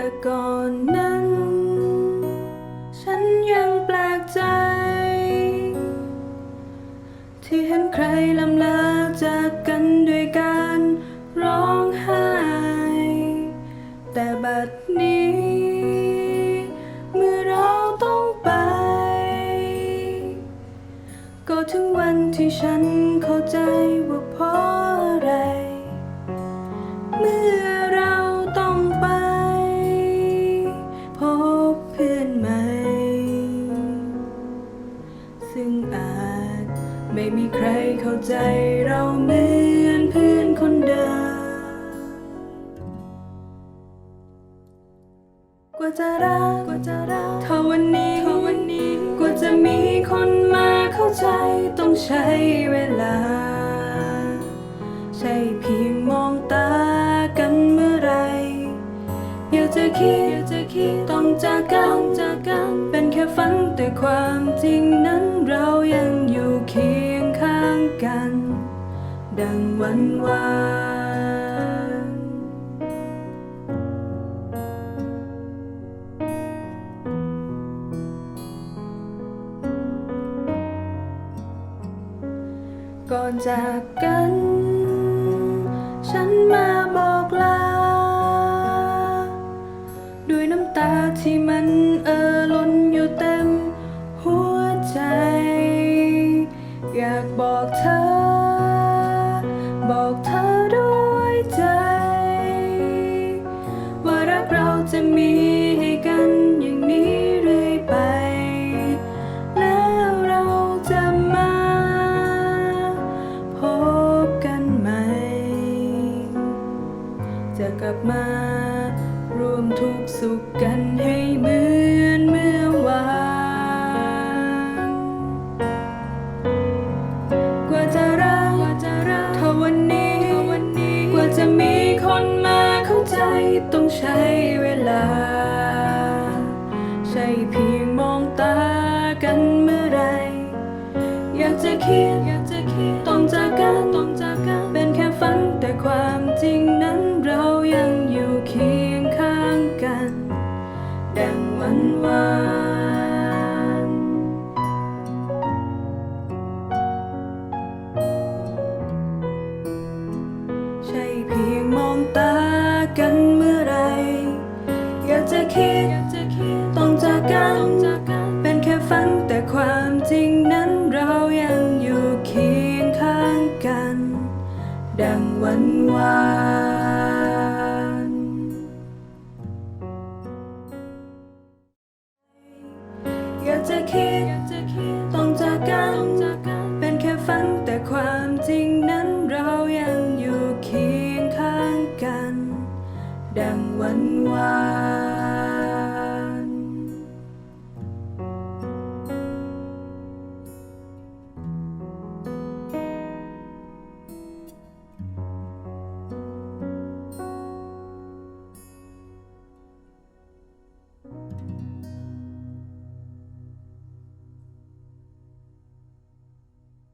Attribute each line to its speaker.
Speaker 1: แต่ก่อนนั้น ฉันยังแปลกใจ ที่เห็นใครลำลาจากกันด้วยการร้องไห้ แต่บัดนี้ เมื่อเราต้องไป ก็ถึงวันที่ฉันเข้าใจว่าเพราะอะไรเมื่อ ไม่มีใครเข้าใจเราเหมือนเพื่อนคนเดิม กว่าจะรักกว่าจะรักเท่าวันนี้เท่าวันนี้ กว่าจะมีคนมาเข้าใจต้องใช้เวลา ใช่เพียงมองตากันเมื่อไรอยากจะคิดอยากจะคิดต้องจากกันจากกัน เป็นแค่ฝันแต่ความจริงนั้น ดังวันวานก่อนจากกัน ฉันมาบอกลา ด้วยน้ำตาที่มันเอ่อล้นอยู่เต็มหัวใจ อยากบอกเธอ จะกลับมา รวมทุกสุขกันให้เหมือนเมื่อวานกว่าจะรักกว่าจะรักเท่าวันนี้เท่าวันนี้ กว่าจะมีคนมาเข้าใจต้องใช้เวลา ใช่เพียงมองตากันเมื่อไร อยากจะคิด บตากันเมื่อไร อยากจะคิดต้องจากกัน เป็นแค่ฝันแต่ความจริงนั้นเรายังอยู่เคียงข้างกัน ดังวันวานอยากจะคิด